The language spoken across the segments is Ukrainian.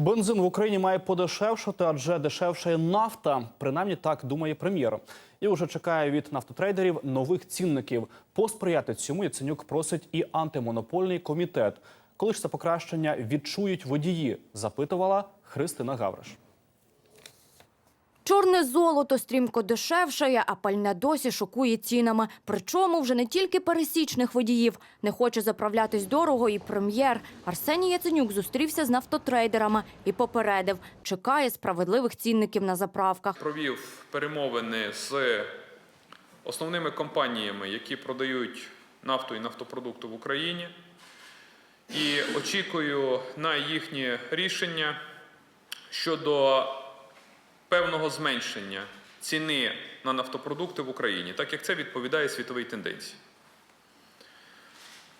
Бензин в Україні має подешевшати, адже дешевше нафта. Принаймні так думає прем'єр. І вже чекає від нафтотрейдерів нових цінників. Посприяти цьому Яценюк просить і антимонопольний комітет. Коли ж це покращення відчують водії? Запитувала Христина Гавриш. Чорне золото стрімко дешевшає, а пальне досі шокує цінами. Причому вже не тільки пересічних водіїв. Не хоче заправлятись дорого і прем'єр. Арсеній Яценюк зустрівся з нафтотрейдерами і попередив, чекає справедливих цінників на заправках. провів перемовини з основними компаніями, які продають нафту і нафтопродукти в Україні. І очікую на їхнє рішення щодо певного зменшення ціни на нафтопродукти в Україні, так як це відповідає світовій тенденції.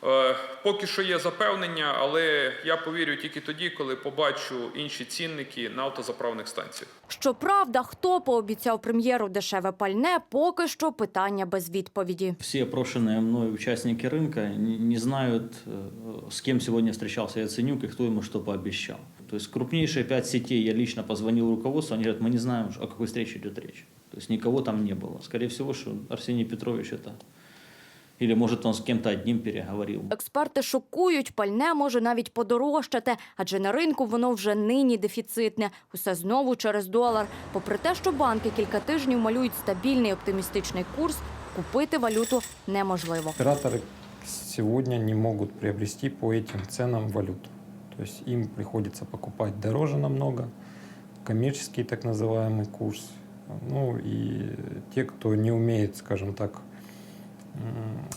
Е, Поки що є запевнення, але я повірю тільки тоді, коли побачу інші цінники на автозаправних станціях. Щоправда, хто пообіцяв прем'єру дешеве пальне, поки що питання без відповіді. Все опрошенные мной участники рынка не не знают, э, с кем сегодня встречался Яценюк и кто ему что пообещал. То есть крупнейшие пять сетей я лично позвонил руководству, они говорят, мы не знаем, о какой встрече идет речь. То есть никого там не было. Скорее всего, что Арсений Петрович это... Или может он с кем-то одним переговорил. Експерти шокують, пальне може навіть подорожчати, адже на ринку воно вже нині дефіцитне. Усе знову через долар. Попри те, що банки кілька тижнів малюють стабільний оптимістичний курс, купити валюту неможливо. Операторы сегодня не могут приобрести по этим ценам валюту. То есть им приходится покупать дороже намного, коммерческий так называемый курс. Ну и те, кто не умеет, скажем так, м,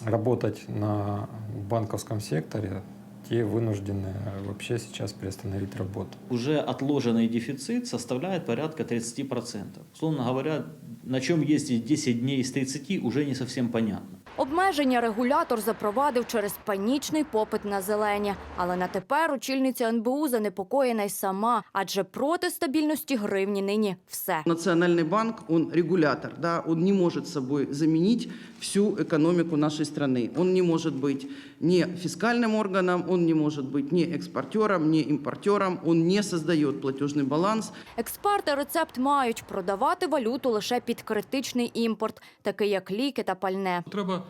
работать на банковском секторе, те вынуждены вообще сейчас приостановить работу. Уже отложенный дефицит составляет порядка 30%. Условно говоря, на чем ездить 10 дней из 30 уже не совсем понятно. Обмеження регулятор запровадив через панічний попит на зелені. Але на тепер очільниця НБУ занепокоєна й сама, адже проти стабільності гривні нині все. Национальный банк, он регулятор, да, он не может собой заменить всю экономику нашей страны. Он не может быть ни фискальным органом, он не может быть ни экспортером, ни импортером, он не создает платежный баланс. Експерти рецепт мають продавати валюту лише під критичний імпорт, такий як ліки та пальне. Треба е,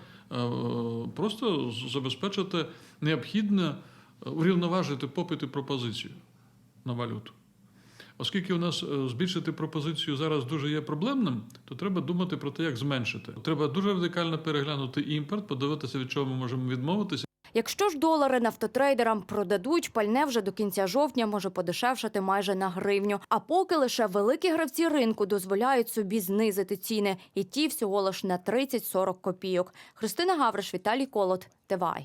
просто забезпечити необхідне е, урівноважити попит і пропозицію на валюту. Оскільки у нас е, збільшити пропозицію зараз дуже є проблемним, то треба думати про те, як зменшити. Треба дуже радикально переглянути імпорт, подивитися, від чого ми можемо відмовитися. Якщо ж долари нафтотрейдерам продадуть, пальне вже до кінця жовтня може подешевшати майже на гривню. А поки лише великі гравці ринку дозволяють собі знизити ціни, і ті всього лиш на 30-40 копійок. Христина Гавриш, Віталій Колот, ТВАЙ.